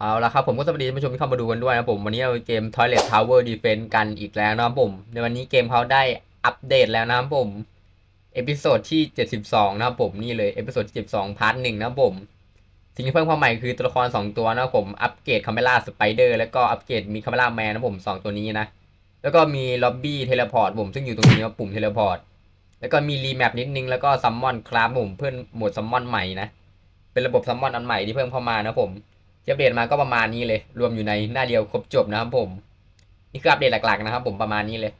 เอาละครับผมก็สวัสดีท่านผู้ชมที่เข้ามาดูกันด้วยนะผมวันนี้เราเกม Toilet Tower Defense กันอีกแล้วนะครับผม ในวันนี้เกมเขาได้อัปเดตแล้วนะครับผมเอพิโซดที่ 72 นะครับผมนี่เลยเอพิโซดที่ 72 พาร์ทหนึ่งนะครับผม สิ่งที่เพิ่มเข้าใหม่คือตัวละคร 2 ตัวนะครับผมอัปเกรดคาเมล่าสไปเดอร์แล้วก็อัปเกรดมีคาเมล่าแมนนะผม 2 ตัวนี้นะ แล้วก็มีล็อบบี้เทเลพอร์ตผมซึ่งอยู่ตรงนี้ว่าปุ่มเทเลพอร์ตแล้วก็มีรีแมปนิดนึงแล้วก็ซัมมอนคราฟผมเพื่อนโหมดซัมมอนใหม่นะเป็นระบบซัมมอนอันใหม่ที่เพิ่มเข้ามานะผม ที่อัปเดตมาก็ประมาณนี้เลย รวมอยู่ในหน้าเดียวครบจบนะครับผม นี่คืออัปเดตหลักๆนะครับ ผมประมาณนี้เลย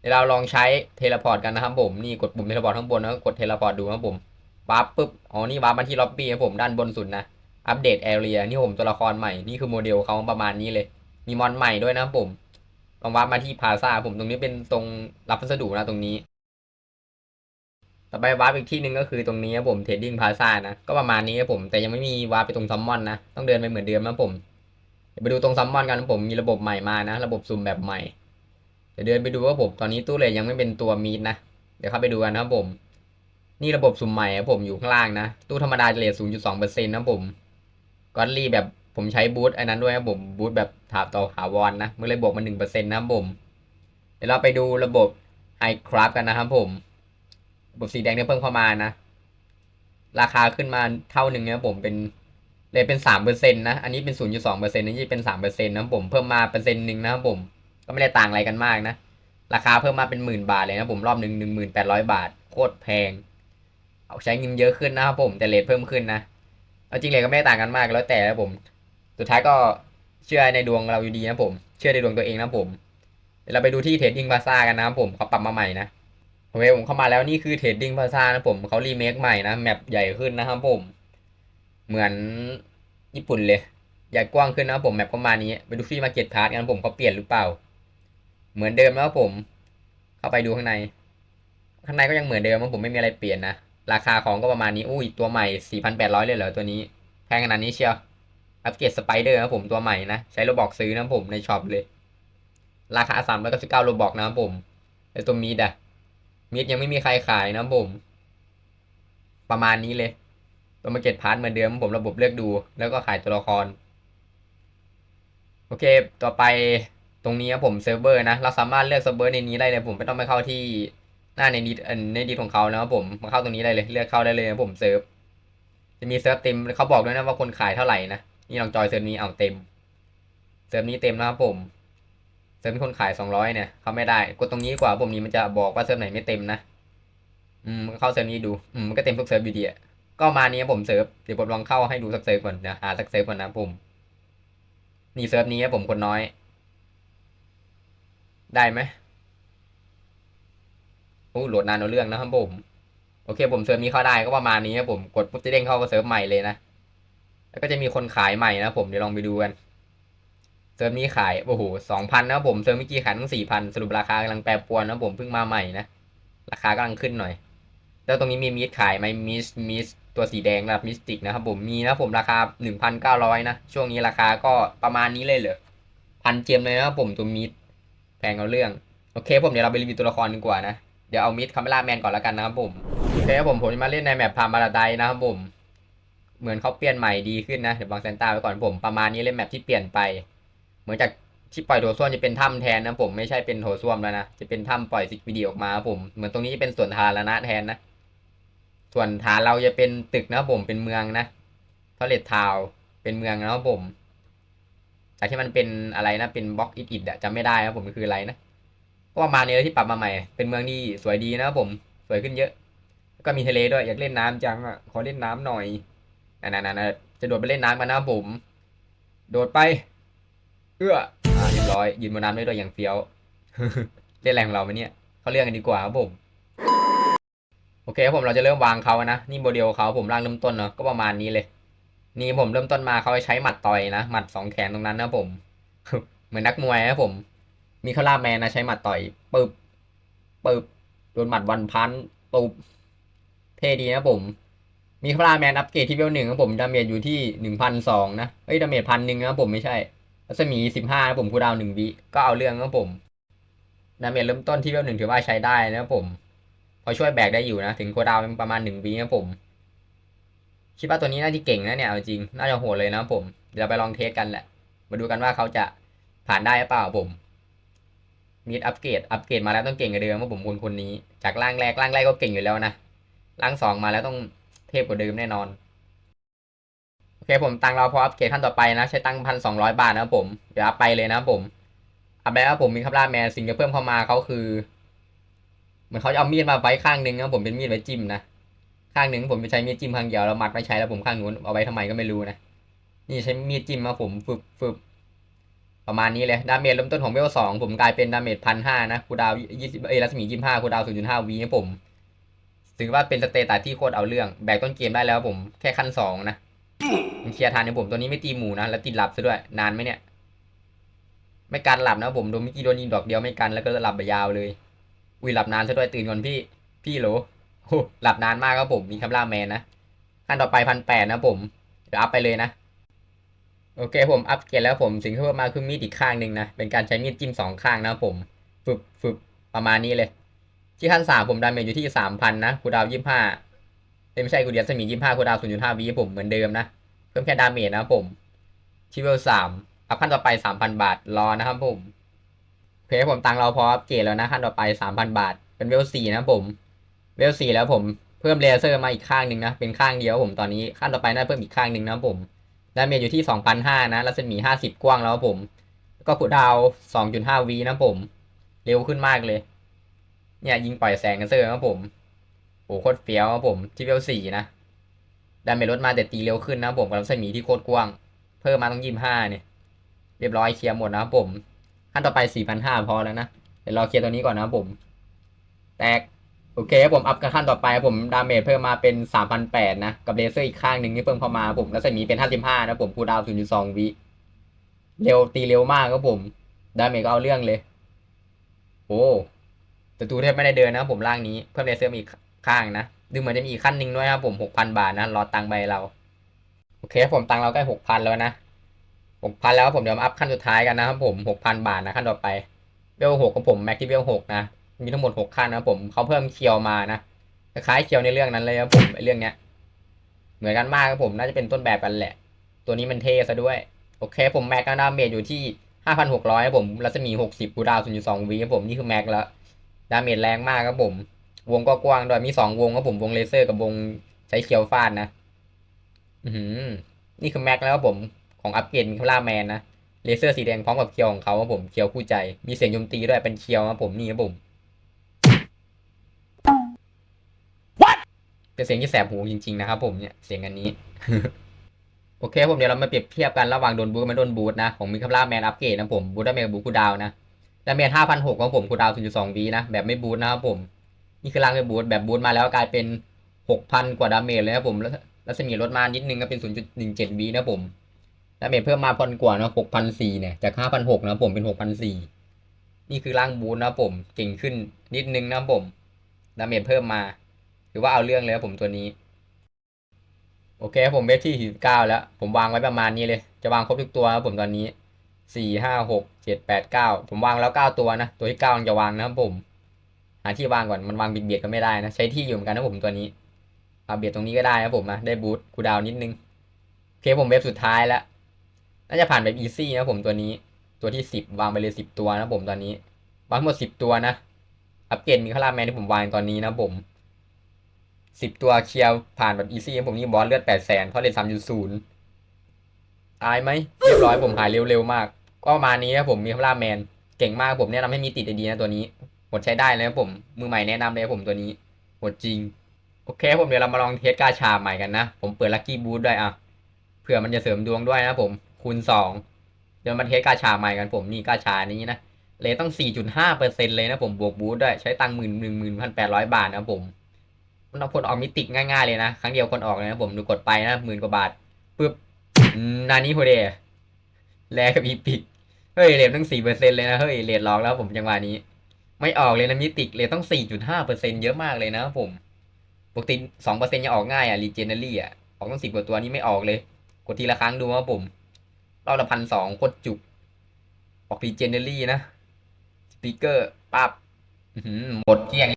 เดี๋ยวเราลองใช้เทเลพอร์ตกันนะครับผมนี่กดปุ่มเทเลพอร์ตข้างบนแล้วก็กดเทเลพอร์ตดูนะครับผมวาร์ปปุ๊บอ๋อนี่วาร์ปมาที่ล็อบบี้ครับผมด้านบนสุดนะอัปเดตแอเรียนี่ผมตัวละครใหม่นี่คือโมเดลเขาประมาณนี้เลย มีมอนใหม่ด้วยนะครับผมลองวาร์ปมาที่พาซาผมตรงนี้เป็นตรงรับพัสดุนะตรงนี้ ต่อไปวาร์ปอีกที่หนึ่งก็คือตรงนี้ครับผมเทรดดิ้งพาซ่านะ ก็ประมาณนี้ครับผม แต่ยังไม่มีวาร์ปไปตรงซัมมอนนะ ต้องเดินไปเหมือนเดิมนะครับผม เดี๋ยวไปดูตรงซัมมอนกันครับผมมีระบบใหม่มานะ ระบบสุ่มแบบใหม่ เดี๋ยวเดินไปดูว่าผมตอนนี้ตู้เลทยังไม่เป็นตัวมีดนะ เดี๋ยวเข้าไปดูกันนะครับผม นี่ระบบสุ่มใหม่ครับผมอยู่ข้างล่างนะ ตู้ธรรมดาจะเลท0.2%นะครับผมก็รีแบบผมใช้บูทอันนั้นด้วยครับผมบูทแบบถาต่อถาวรนนะเมันเลยบวกมา1%นะครับผม เดี๋ยวเราไปดูระบบไฮคราฟกันนะครับผม ระบบสีแดงเนี่ยเพิ่มเข้ามานะ ราคาขึ้นมาเท่าหนึ่งนะครับผมเป็นเลยเป็นสามเปอร์เซ็นต์นะ อันนี้เป็นศูนย์จุดสองเปอร์เซ็นต์นี่เป็นสามเปอร์เซ็นต์นะผมเพิ่มมาเปอร์เซ็นต์หนึ่งนะครับผม ก็ไม่ได้ต่างอะไรกันมากนะ ราคาเพิ่มมาเป็นหมื่นบาทเลยนะผมรอบหนึ่งหนึ่งหมื่นแปดร้อยบาท โคตรแพง เอาใช้เงินเยอะขึ้นนะครับผมแต่เลทเพิ่มขึ้นนะเอาจริงเลยก็ไม่ได้ต่างกันมากแล้วแต่นะผม สุดท้ายก็เชื่อในดวงเราอยู่ดีนะผม เชื่อในดวงตัวเองนะผมเราไปดูที่เทรดดิ้งพาซากันนะครับผมเขาปรับมาใหม่นะ โอเคผมเข้ามาแล้วนี่คือเทรดดิ้งพาซานะผมเขารีเมคใหม่นะแมปใหญ่ขึ้นนะครับผม เหมือนญี่ปุ่นเลย ใหญ่กว้างขึ้นนะครับผมแมปประมาณนี้ไปดูที่มาเก็ตพาร์ทกันผมเขาเปลี่ยนหรือเปล่า เหมือนเดิมนะครับผม เข้าไปดูข้างใน ข้างในก็ยังเหมือนเดิมนะผมไม่มีอะไรเปลี่ยนนะราคาของก็ประมาณนี้อุ้ยตัวใหม่ 4,800 เลยเหรอตัวนี้แพงขนาดนี้เชียวอัปเกรดสไปเดอร์นะผมตัวใหม่นะใช้โลบอกซื้อนะผมในช็อปเลย ราคา399โลบอกนะครับผมแต่ตัวมีดอะ มิดยังไม่มีใครขายนะผม ประมาณนี้เลยตัวมาเก็ตพาร์ทเหมือนเดิมผมระบบเลือกดู แล้วก็ขายตัวละคร โอเค ต่อไปตรงนี้ครับผมเซิร์ฟเวอร์นะ เราสามารถเลือกเซิร์ฟเวอร์ในนี้ได้เลย ผมไม่ต้องไปเข้าที่หน้าในดีในดีของเขานะครับผมมาเข้าตรงนี้ได้เลย เลือกเข้าได้เลยนะผมเซิร์ฟจะมีเซิร์ฟเต็มเขาบอกด้วยนะว่าคนขายเท่าไหร่นะนี่ลองจอยเซิร์ฟนี้เอาเต็ม เซิร์ฟนี้เต็มนะครับผม ซิร์ฟมีคนขายสองร้อยเนี่ย เขาไม่ได้ กดตรงนี้ดีกว่าผมนี้มันจะบอกว่าเซิร์ฟไหนไม่เต็มนะ อืมเข้าเซิร์ฟนี้ดู อืมมันก็เต็มทุกเซิร์ฟอยู่ดีอะ ก็มานี้ผมเซิร์ฟ เดี๋ยวผมลองเข้าให้ดูสักเซิร์ฟก่อนนะหาสักเซิร์ฟก่อนนะผมนี่เซิร์ฟนี้ผมคนน้อย ได้ไหมโอ้โหลดนานเอาเรื่องนะครับผม โอเค ผมเซิร์ฟนี้เข้าได้ก็ประมาณนี้ครับผม กดปุ๊บจะเด้งเข้าเซิร์ฟใหม่เลยนะ แล้วก็จะมีคนขายใหม่นะผม เดี๋ยวลองไปดูกัน เซิร์ฟนี้ขายโอ้โหสองพันนะครับผมเซิร์ฟเมื่อกี้ขายตั้งสี่พันสรุปราคากำลังแปรปรวนนะผมเพิ่งมาใหม่นะราคากำลังขึ้นหน่อย แล้วตรงนี้มีมิสขายไหมมิสมิสตัวสีแดงระดับมิสติกนะครับผมมีนะผมราคาหนึ่งพันเก้าร้อยนะช่วงนี้ราคาก็ประมาณนี้เลยเหรอพันเจียมเลยนะครับผมตัวมิสแพงเอาเรื่องโอเคผมเดี๋ยวเราไปรีวิวตัวละครดีกว่านะเดี๋ยวเอามิสคาเมล่าแมนก่อนแล้วกันนะครับผมโอเคครับผมผมจะมาเล่นในแมปพามาราไดนะครับผมเหมือนเขาเปลี่ยนใหม่ดีขึ้นนะเดี๋ยวบางเซนต้าไว้ก่อนผมประมาณนี้เลยแมปที่เปลี่ยนไป เหมือนจากที่ปล่อยโถส้วมจะเป็นถ้ำแทนนะผมไม่ใช่เป็นโถส้วมแล้วนะจะเป็นถ้ำปล่อยซิกวิดีออกมาผมเหมือนตรงนี้จะเป็นส่วนทาระแทนนะ ส่วนฐานเราจะเป็นตึกนะผมเป็นเมืองนะทอเลตทาวเป็นเมืองนะผมจากที่มันเป็นอะไรนะเป็นบล็อกอิดอิดอะจำไม่ได้ครับผมมันคืออะไรนะก็ประมาณนี้เลยที่ปรับมาใหม่ เป็นเมืองที่สวยดีนะผมสวยขึ้นเยอะ แล้วก็มีทะเลด้วยอยากเล่นน้ำจังอะขอเล่นน้ำหน่อยนั่นๆจะโดดไปเล่นน้ำกันนะผม โดดไป เอื้ออ่าเรียบร้อยยืนบนน้ำได้ด้วยอย่างเฟี้ยว เล่นแรงของเราไหมเนี่ยเขาเรียกกันดีกว่าครับผม โอเคครับผมเราจะเริ่มวางเขานะนี่โมเดลเขาผมร่างเริ่มต้นเนาะก็ประมาณนี้เลย นี่ผมเริ่มต้นมาเขาใช้หมัดต่อยนะหมัดสองแขนตรงนั้นนะผม เหมือนนักมวยนะผม มีคาราแมนนะใช้หมัดต่อยปึบปึบโดนหมัดวันพันปุ๊บเท่ดีนะผม มีคาราแมนอัปเกรดที่เวลหนึ่งครับผมดาเมจอยู่ที่หนึ่งพันสองนะเอ้ยดาเมจพันหนึ่งนะผมไม่ใช่ รัศมีสิบห้าผมคูดาวหนึ่งวิก็เอาเรื่องครับผมดาเมจเริ่มต้นที่เวลหนึ่งถือว่าใช้ได้นะผม พอช่วยแบกได้อยู่นะ ถึงคูดาวน์ประมาณหนึ่งวิครับผม คิดว่าตัวนี้น่าจะเก่งนะเนี่ยเอาจริง น่าจะโหดเลยนะผม เดี๋ยวไปลองเทสกันแหละ มาดูกันว่าเขาจะผ่านได้หรือเปล่าผมมีอัปเกรด อัปเกรดมาแล้วต้องเก่งกว่าเดิมเพราผมคนคนนี้ จากร่างแรกร่างแรกก็เก่งอยู่แล้วนะร่างสองมาแล้วต้องเทพกว่าเดิมแน่นอน เคผมตังเราพออัปเกรดขั้นต่อไปนะ ใช้ตังพันสองร้อยบาทนะผม เดี๋ยวอัพไปเลยนะผมอัพแล้วผมมีคำล่าแมนสิ่งที่เพิ่มเข้ามาเขาคือเหมือนเขาจะเอามีดมาไว้ข้างหนึงนะผมเป็นมีดไว้จิ้มนะข้างหนึ่งผมไปใช้มีดจิ้มข้างเดียวแล้วมัดไม่ใช้แล้วผมข้างนู้นเอาไว้ทำไมก็ไม่รู้นะนี่ใช้มีดจิ้มมาผมฟึบฟึบประมาณนี้เลยดาเมจเริ่มต้นของเวลสองผมกลายเป็นดาเมจพันห้านะคูดาวยี่สิบเอรัศมียี่ห้าคูดาวศูนย์จุดห้าวีนะผมถือว่าเป็นสเตตัสที่โคตรเอาเรื่อง แบกต้นเกมได้แล้วผมแค่ขั้นสองนะ มันเคลียร์ทานในผมตัวนี้ไม่ตีหมูนะแล้วติดหลับซะด้วยนานไหมเนี่ยไม่การหลับนะผมโดนมิกี้โดนยิงดอกเดียวไม่กันแล้วก็หลับไปยาวเลยอุ้ยหลับนานซะด้วยตื่นก่อนพี่พี่โหลหลับนานมากครับผมมีคำล่าแมนนะขั้นต่อไปพันแปดนะผมเดี๋ยวอัพไปเลยนะ โอเคผมอัพเกรดแล้วผมสิ่งที่เพิ่มมาคือมีดอีกข้างหนึ่งนะเป็นการใช้มีดจิ้มสองข้างนะผมฝึกฝึกประมาณนี้เลย ที่ขั้นสามผมดาเมจอยู่ที่สามพันนะคูดาวยี่ห้า ไม่ใช่คูเดียสมียี่ห้าคูดาวศูนย์จุดห้าวีผมเหมือนเดิมนะ เพิ่มแค่ดาเมจนะผมที่เวลสามอัพขั้นต่อไปสามพันบาทรอนะครับผมโอเคผมตังเราพออัพเกรดแล้วนะขั้นต่อไปสามพันบาท เป็นเวลสี่นะผม เวลสี่แล้วผมเพิ่มเลเซอร์มาอีกข้างหนึ่งนะ เป็นข้างเดียวผมตอนนี้ขั้นต่อไปน่าเพิ่มอีกข้างหนึ่งนะผมดาเมจอยู่ที่สองพันห้านะรัศมีห้าสิบกว้างแล้วครับผม ก็คูลดาวสองจุดห้าวีนะผม เร็วขึ้นมากเลย เนี่ยยิงปล่อยแสงกันเซอร์ครับผม โอ้โคตรเฟี้ยวครับผมที่เวลสี่นะดาเมจลดมาแต่ตีเร็วขึ้นนะผมกับรัศมีที่โคตรกว้าง เพิ่มมาต้องยี่ห้าเนี่ย เรียบร้อยเคลียร์หมดนะครับผมขั้นต่อไปสี่พันห้าพอแล้วนะเดี๋ยวรอเคลียร์ตัวนี้ก่อนนะครับผม แตกโอเคครับผมอัพกันขั้นต่อไปครับผมดาเมจเพิ่มมาเป็นสามพันแปดนะ กับเลเซอร์อีกข้างหนึ่งที่เพิ่มเข้ามาครับผมแล้วสมีเป็นห้าสิบห้านะผมคูลดาวศูนย์จุดสองวิเร็วตีเร็วมากครับผมดาเมจก็เอาเรื่องเลย โอ้ศัตรูแทบไม่ได้เดินนะผมร่างนี้เพิ่มเลเซอร์อีก ข้างนะดูเหมือนจะมีอีกขั้นหนึ่งด้วยนะครับผมหกพันบาทนะรอตังค์ไปเรา โอเคครับผมตังเราใกล้หกพันแล้วนะหกพันแล้วผมเดี๋ยวมาอัพขั้นสุดท้ายกันนะครับผมหกพันบาทนะขั้นต่อไปเวลหกกับผมแม็กที่เวลหกนะมีทั้งหมดหกขั้นนะผมเขาเพิ่มเคียวมานะคล้ายเคียวในเรื่องนั้นเลยครับผมไอเรื่องเนี้ยเหมือนกันมากครับผมน่าจะเป็นต้นแบบกันแหละ ตัวนี้มันเท่ซะด้วย โอเค ผมแม็กก็ดาเมจอยู่ที่ห้าพันหกร้อยครับผมรัศมีหกสิบกูดาวศูนย์จุดสองวีครับผมนี่คือแม็กแล้วดาเมจแรงมากครับผม วงก็กว้างด้วยมีสองวงครับผมวงเลเซอร์กับวงใช้เคียวฟาดนะ อือหือนี่คือแม็กแล้วครับผมของอัปเกรดมิคลาแมนนะเลเซอร์สีแดงพร้อมกับเคียวของเขาครับผมเคียวคู่ใจ มีเสียงโจมตีด้วยเป็นเคียวครับผมนี่ครับผมเป็นเสียงที่แสบหูจริงๆนะครับผมเนี่ยเสียงอันนี้โอเคผมเดี๋ยวเรามาเปรียบเทียบกันระหว่างโดนบูทกับไม่โดนบูทนะของมิคาร่าแมนอัปเกรดนะผมบูทได้เมบูทคูดาวนะดาเมจห้าพันหกของผมคูดาวถึงสองวีนะแบบไม่บูทนะครับผม นี่คือร่างไม่บูทแบบบูทมาแล้วกลายเป็นหกพันกว่าดาเมจเลยนะผมแล้วรัศมีลดมานิดนึงก็เป็นศูนย์จุดหนึ่งเจ็ดวีนะผมดาเมจเพิ่มมาพันกว่านะหกพันสี่เนี่ยจากห้าพันหกนะผมเป็นหกพันสี่นี่คือร่างบูทนะผมเก่งขึ้นนิดนึงนะผมดาเมจเพิ่มมาถือว่าเอาเรื่องเลยครับผมตัวนี้ โอเคผมเวทที่สี่เก้าแล้ว ผมวางไว้ประมาณนี้เลย จะวางครบทุกตัวครับผมตอนนี้สี่ห้าหกเจ็ดแปดเก้าผมวางแล้วเก้าตัวนะ ตัวที่เก้าจะวางนะครับผมาที่วางก่อนมันวางเบียดก็ไม่ได้นะ ใช้ที่อยู่เหมือนกันนะผมตัวนี้เอาเบียดตรงนี้ก็ได้นะผมนะได้บูทคูดาวนิดนึงโอเคผมเว็บสุดท้ายแล้วน่าจะผ่านแบบอีซี่นะผมตัวนี้ ตัวที่สิบวางไปเลยสิบตัวนะผมตอนนี้ วางทั้งหมดสิบตัวนะอัปเกรดมีคาราแมนที่ผมวางตอนนี้นะผมสิบตัวเคลียร์ผ่านแบบอีซี่ผมนี่บอสเลือดแปดแสนเพราะเลนสามจุดศูนย์ตายไหมเรียบร้อยผมหายเร็วๆมาก ก็ประมาณนี้นะผมมีคาราแมน เก่งมากผมแนะนำให้มีติดดีนะตัวนี้ หมดใช้ได้เลยนะผม มือใหม่แนะนำเลยผมตัวนี้หมดจริง โอเคผมเดี๋ยวเรามาลองเทสกาชาใหม่กันนะ ผมเปิดลัคกี้บูทด้วยอะเผื่อมันจะเสริมดวงด้วยนะผมคูณสองเดี๋ยวมาเทสกาชาใหม่กันผมนี่กาชานี้นะเลยต้อง 4.5เปอร์เซ็นเลยนะผมบวกบูทด้วยใช้ตังค์หมื่นหนึ่งหมื่นพันแปดร้อยบาทนะผมมันเอาผลออกมิติง่ายๆเลยนะ ครั้งเดียวคนออกเลยนะผมดูกดไปนะหมื่นกว่าบาทปึ๊บอืมนานี้โฮเดแลกับอีพิกเฮ้ยเลทตั้งสี่เปอร์เซ็นเลยนะเฮ้ยเลทลองแล้วผมจังหวะนี้ ไม่ออกเลยนะมิติเลยต้อง 4.5%เปอร์เซ็นเยอะมากเลยนะผมปกติสองเปอร์เซ็นยังออกง่ายอะรีเจนเนอรี่อะ ออกต้องสิบกว่าตัวนี้ไม่ออกเลย กดทีละครั้งดูว่าผมรอบละพันสองกดจุก ออกรีเจนเนอรี่นะ สปีกเกอร์ปั๊บอื้อหือหมดเกลี้ยง